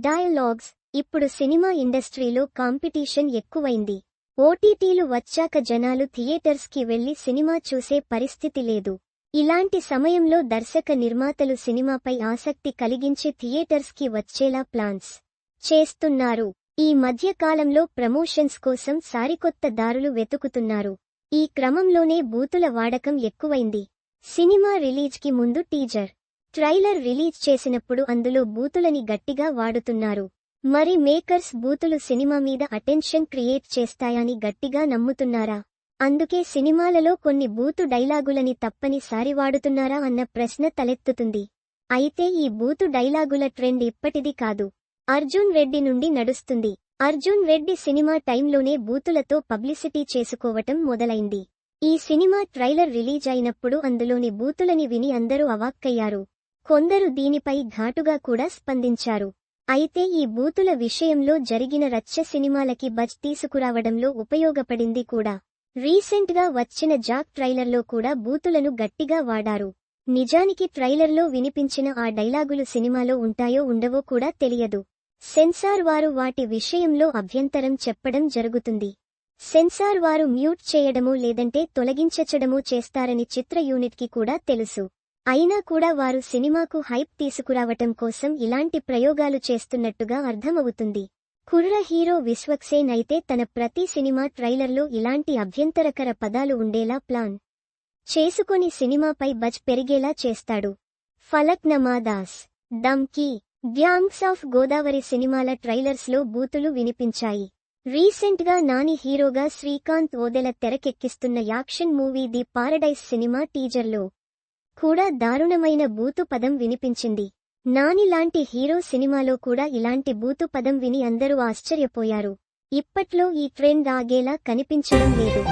Dialogues ఇప్పుడు cinema ఇండస్ట్రీలో competition ఎక్కువైంది. ఓటీటీలు వచ్చాక జనాలు థియేటర్స్కి వెళ్ళి సినిమా చూసే పరిస్థితి లేదు. ఇలాంటి సమయంలో దర్శక నిర్మాతలు సినిమాపై ఆసక్తి కలిగించి థియేటర్స్కి వచ్చేలా ప్లాన్స్ చేస్తున్నారు. ఈ మధ్యకాలంలో ప్రమోషన్స్ కోసం సారికొత్త దారులు వెతుకుతున్నారు. ఈ క్రమంలోనే బూతుల వాడకం ఎక్కువైంది. సినిమా రిలీజ్కి ముందు టీజర్ ట్రైలర్ రిలీజ్ చేసినప్పుడు అందులో బూతులని గట్టిగా వాడుతున్నారు. మరి మేకర్స్ బూతులు సినిమా మీద అటెన్షన్ క్రియేట్ చేస్తాయని గట్టిగా నమ్ముతున్నారా? అందుకే సినిమాలలో కొన్ని బూతు డైలాగులని తప్పనిసారి వాడుతున్నారా అన్న ప్రశ్న తలెత్తుతుంది. అయితే ఈ బూతు డైలాగుల ట్రెండ్ ఇప్పటిది కాదు. అర్జున్ రెడ్డి నుండి నడుస్తుంది. అర్జున్ రెడ్డి సినిమా టైంలోనే బూతులతో పబ్లిసిటీ చేసుకోవటం మొదలైంది. ఈ సినిమా ట్రైలర్ రిలీజ్ అయినప్పుడు అందులోని బూతులని విని అందరూ అవాక్కయ్యారు. కొందరు దీనిపై ఘాటుగా కూడా స్పందించారు. అయితే ఈ బూతుల విషయంలో జరిగిన రచ్చ సినిమాలకి బజ్ తీసుకురావడంలో ఉపయోగపడింది కూడా. రీసెంట్గా వచ్చిన జాక్ ట్రైలర్లో కూడా బూతులను గట్టిగా వాడారు. నిజానికి ట్రైలర్లో వినిపించిన ఆ డైలాగులు సినిమాలో ఉంటాయో ఉండవో కూడా తెలియదు. సెన్సార్ వారు వాటి విషయంలో అభ్యంతరం చెప్పడం జరుగుతుంది. సెన్సార్ వారు మ్యూట్ చేయడమో లేదంటే తొలగించచడమో చేస్తారని చిత్ర యూనిట్కి కూడా తెలుసు. అయినా కూడా వారు సినిమాకు హైప్ తీసుకురావటం కోసం ఇలాంటి ప్రయోగాలు చేస్తున్నట్టుగా అర్థమవుతుంది. కుర్ర హీరో విశ్వక్సేన్ అయితే తన ప్రతి సినిమా ట్రైలర్లో ఇలాంటి అభ్యంతరకర పదాలు ఉండేలా ప్లాన్ చేసుకొని సినిమాపై బజ్ పెరిగేలా చేస్తాడు. ఫలక్ నమాదాస్ దమ్కీ గ్యాంగ్స్ ఆఫ్ గోదావరి సినిమాల ట్రైలర్స్లో బూతులు వినిపించాయి. రీసెంట్గా నాని హీరోగా Srikanth Odela తెరకెక్కిస్తున్న action movie the paradise cinema టీజర్లో కూడా దారుణమైన బూతు పదం వినిపించింది. నాని లాంటి హీరో సినిమాలో కూడా ఇలాంటి బూతు పదం విని అందరూ ఆశ్చర్యపోయారు. ఇప్పట్లో ఈ ట్రెండ్ ఆగేలా కనిపించడం లేదు.